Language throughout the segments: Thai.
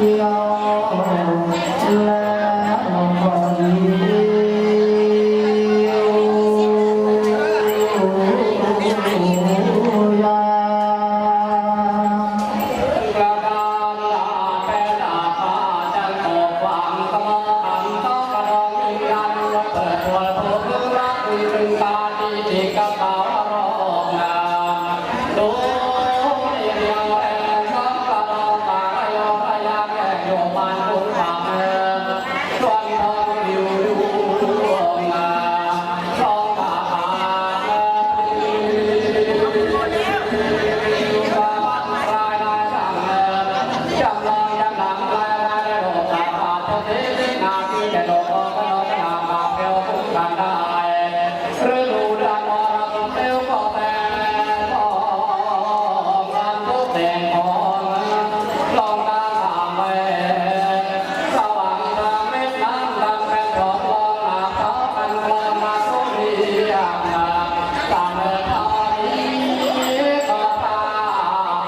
감사합니다.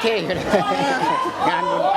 เท่อยู่เลงานบุญไป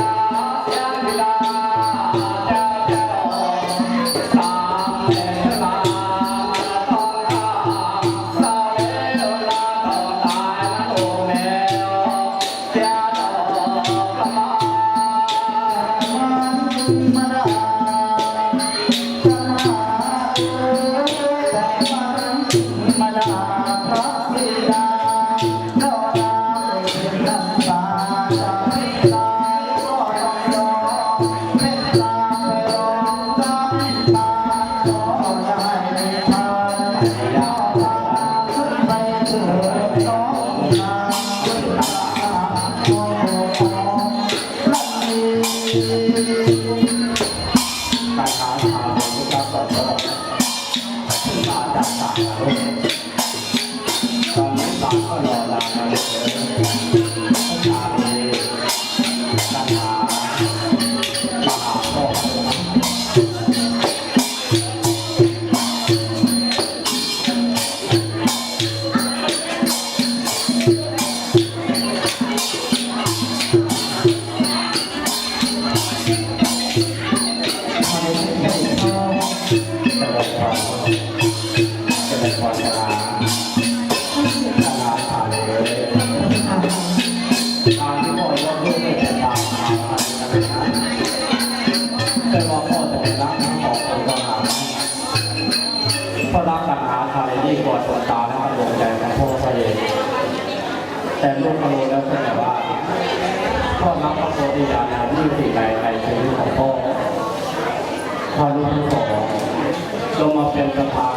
ตอน ทายยิ่งกว่าดวงตาและดวงใจของพ่อพระเอกแต่ลูกมารู้แล้วเป็นแบบว่าพ่อรักพระโพธิญาณที่สิ่งใดในชีวิตของพ่อพอรู้ทั้งสองลงมาเป็นสภา